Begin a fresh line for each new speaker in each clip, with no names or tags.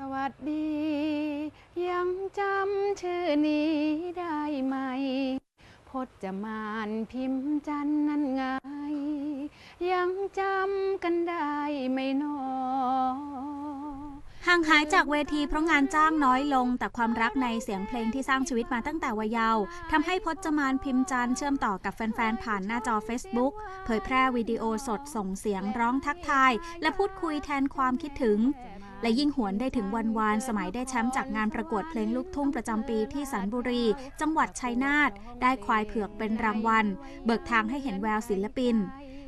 สวัสดี ยังจำชื่อนี้ได้ไหม พจมานพิมพ์จันนั้นไง ยังจำกันได้ไหมหนอ
ห่างหายจากเวทีเพราะงานจ้างน้อยลง แต่ความรักในเสียงเพลงที่สร้างชีวิตมาตั้งแต่วัยเยาว์ทำให้พจมานพิมพ์จันเชื่อมต่อกับแฟนๆ ผ่านหน้าจอ Facebook เผยแพร่วิดีโอสดส่งเสียงร้องทักทาย และพูดคุยแทนความคิดถึง และยิ่งหวนได้ถึงวันวานสมัยได้แชมป์จากงานประกวดเพลงลูกทุ่งประจำปีที่สันบุรี จังหวัดชัยนาทได้ควายเผือกเป็นรางวัล เบิกทางให้เห็นแววศิลปิน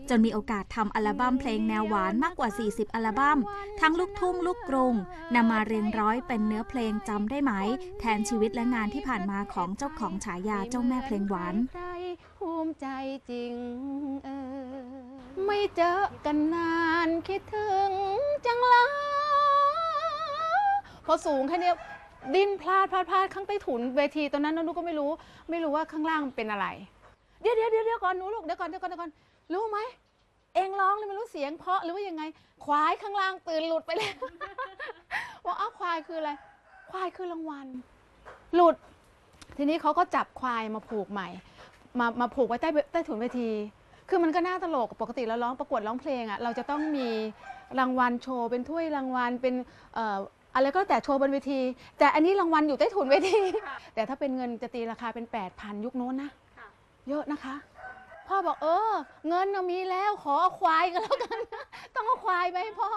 จนมีโอกาสทำอัลบั้มเพลงแนวหวานมากกว่า 40 อัลบั้ม ทั้งลูกทุ่งลูกกรุงนำมาเรียงร้อยเป็นเนื้อเพลงจำได้ไหม แทนชีวิตและงานที่ผ่านมาของเจ้าของฉายาเจ้าแม่เพลงหวาน
ภูมิใจจริงเออไม่เจอกันนานคิดถึงจังเลย พอสูงแค่เนี้ยดิ้นพลาดพลาดพลาดข้างใต้ถุนเวทีตอนนั้นนุก็ไม่รู้ ไม่รู้ว่าข้างล่างเป็นอะไรเดี๋ยวเดี๋ยวเดี๋ยวเดี๋ยวก่อนหนูลูกเดี๋ยวก่อนเดี๋ยวก่อนเดี๋ยวก่อนรู้ไหมเองร้องเลยไม่รู้เสียงเพราะหรือว่ายังไง ควายข้างล่างตื่นหลุดไปแล้วว่าอ้าวควายคืออะไร ควายคือรางวัล หลุด ทีนี้เขาก็จับควายมาผูกใหม่ มามาผูกไว้ใต้ใต้ถุนเวที คือมันก็น่าตลกปกติเราร้องประกวดร้องเพลงอะ่ะเราจะต้องมีรางวัลโชว์เป็นถ้วยรางวัลเป็น อ่ออะไรก็แต่โชว์บนเวที แต่อันนี้รางวัลอยู่ใต้ถุนเวที แต่ถ้าเป็นเงินจะตีราคาเป็น 8 0 0 0 ยุคโน้นนะเยอะนะคะ พ่อบอกเออ เงินน่ะมีแล้วขอเอาควายกันแล้วกัน ต้องเอาควายไปให้พ่อ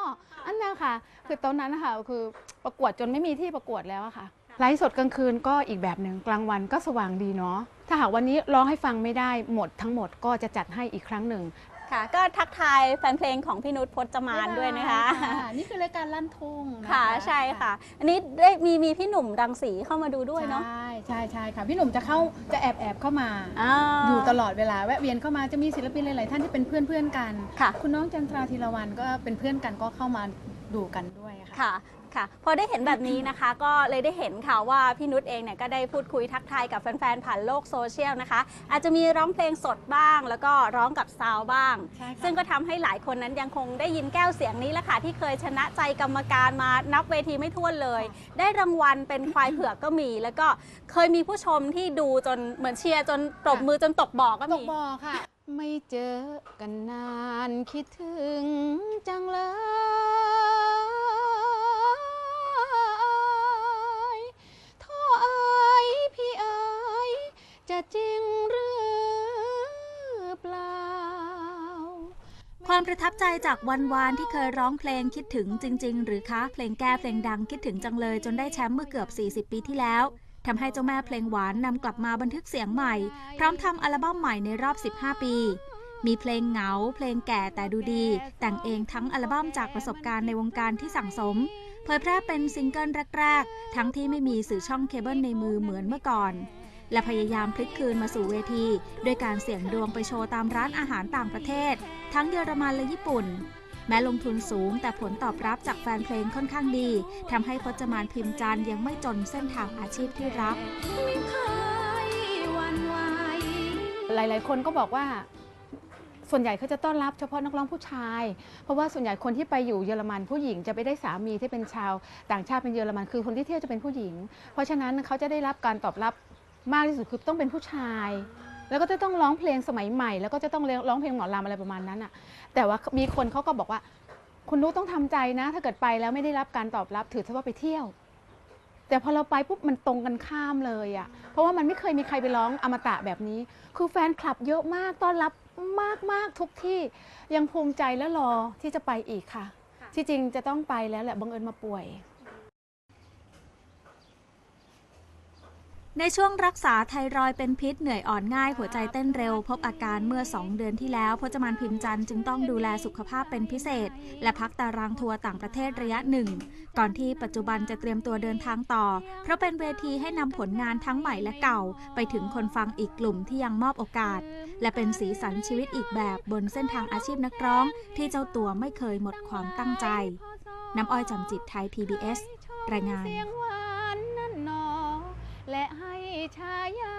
อันนั้นค่ะ คือตอนนั้นนะคะคือประกวดจนไม่มีที่ประกวดแล้วอะค่ะไลฟ์สดกลางคืนก็อีกแบบหนึ่งกลางวันก็สว่างดีเนาะถ้าหากวันนี้ร้องให้ฟังไม่ได้หมดทั้งหมดก็จะจัดให้อีกครั้งหนึ่ง
ค่ะ ก็ทักทายแฟนเพลงของพี่นุชพจมานด้วยนะคะ
นี่คือรายการลั่นทุ่งน
ค่ะใช่ค่ะ อันนี้ได้มีมีพี่หนุ่มรังสีเข้ามาดูด้วยเนาะ
ใช่ใช่ใช่ค่ะ พี่หนุ่มจะเข้าจะแอบแอบเข้ามา
อ่า
อยู่ตลอดเวลาแวะเวียนเข้ามาจะมีศิลปินหลาย ๆ ท่านที่เป็นเพื่อนเพื่อนๆกัน
ค่ะ
คุณน้องจันทราธีรวันก็เป็นเพื่อนกันก็เข้ามาดูกันด้วยค่ะ
ค่ะ ค่ะพอได้เห็นแบบนี้นะคะ ก็เลยได้เห็นค่ะว่าพี่นุชเองเนี่ยก็ได้พูดคุยทักทายกับแฟนๆ ผ่านโลกโซเชียลนะคะ อาจจะมีร้องเพลงสดบ้าง แล้วก็ร้องกับซาวด์บ้าง
ใช่ค่ะ
ซึ่งก็ทำให้หลายคนนั้นยังคงได้ยินแก้วเสียงนี้แหละค่ะ ที่เคยชนะใจกรรมการมานับเวทีไม่ถ้วนเลย ได้รางวัลเป็นควายเผือกก็มี แล้วก็เคยมีผู้ชมที่ดูจนเหมือนเชียร์จนปรบมือจนตกบ่อก็
ต
มี
กบ่อค่ะ ไม่เจอกันนานคิดถึงจังเลย
ความประทับใจจากวันวานที่เคยร้องเพลงคิดถึงจริง ๆ หรือคะเพลงแก้เพลงดังคิดถึงจังเลยจนได้แชมป์เมื่อเกือบ 40 ปีที่แล้วทำให้เจ้าแม่เพลงหวานนำกลับมาบันทึกเสียงใหม่ พร้อมทำอัลบั้มใหม่ในรอบ 15 ปี มีเพลงเหงา เพลงแก่แต่ดูดี แต่งเองทั้งอัลบั้มจากประสบการณ์ในวงการที่สั่งสม เผยแพร่เป็นซิงเกิลแรก ๆ ทั้งที่ไม่มีสื่อช่องเคเบิลในมือเหมือนเมื่อก่อน และพยายามพลิกคืนมาสู่เวทีด้วยการเสี่ยงดวงไปโชว์ตามร้านอาหารต่างประเทศ ทั้งเยอรมันและญี่ปุ่น แม้ลงทุนสูงแต่ผลตอบรับจากแฟนเพลงค่อนข้างดีทำให้พจมานพิมพ์จันยังไม่จนเส้นทางอาชีพที่รับ
ไม่เคยหวันไหวหลาย ๆ คนก็บอกว่าส่วนใหญ่เขาจะต้อนรับเฉพาะนักร้องผู้ชาย เพราะว่าส่วนใหญ่คนที่ไปอยู่เยอรมันผู้หญิงจะไปได้สามีที่เป็นชาว ต่างชาติเป็นเยอรมันคือคนที่เที่ยวจะเป็นผู้หญิง เพราะฉะนั้นเขาจะได้รับการตอบรับ มากที่สุดคือต้องเป็นผู้ชาย แล้วก็จะต้องร้องเพลงสมัยใหม่ แล้วก็จะต้องร้องเพลงหมอลำอะไรประมาณนั้นอะ แต่ว่ามีคนเขาก็บอกว่า คุณนุกต้องทำใจนะ ถ้าเกิดไปแล้วไม่ได้รับการตอบรับถือซะว่าไปเที่ยว แต่พอเราไปปุ๊บมันตรงกันข้ามเลยอะ่ะ เพราะว่ามันไม่เคยมีใครไปร้องอมตะแบบนี้ คือแฟนคลับเยอะมากต้อนรับมากมากๆทุกที่ยังภูมิใจและรอที่จะไปอีกค่ะ ที่จริงจะต้องไปแล้วแหละบังเอิญมาป่วย
ในช่วงรักษาไทรอยด์เป็นพิษเหนื่อยอ่อนง่ายหัวใจเต้นเร็ว พบอาการเมื่อ 2 เดือนที่แล้วพจมานพิมพ์จันทร์จึงต้องดูแลสุขภาพเป็นพิเศษ และพักตารางทัวร์ต่างประเทศระยะหนึ่ง ก่อนที่ปัจจุบันจะเตรียมตัวเดินทางต่อ เพราะเป็นเวทีให้นำผลงานทั้งใหม่และเก่า ไปถึงคนฟังอีกกลุ่มที่ยังมอบโอกาส และเป็นสีสันชีวิตอีกแบบบนเส้นทางอาชีพนักร้อง ที่เจ้าตัวไม่เคยหมดความตั้งใจ น้ำอ้อยจำจิตไทย PBS รายงาน
เสียงหว Jayataya.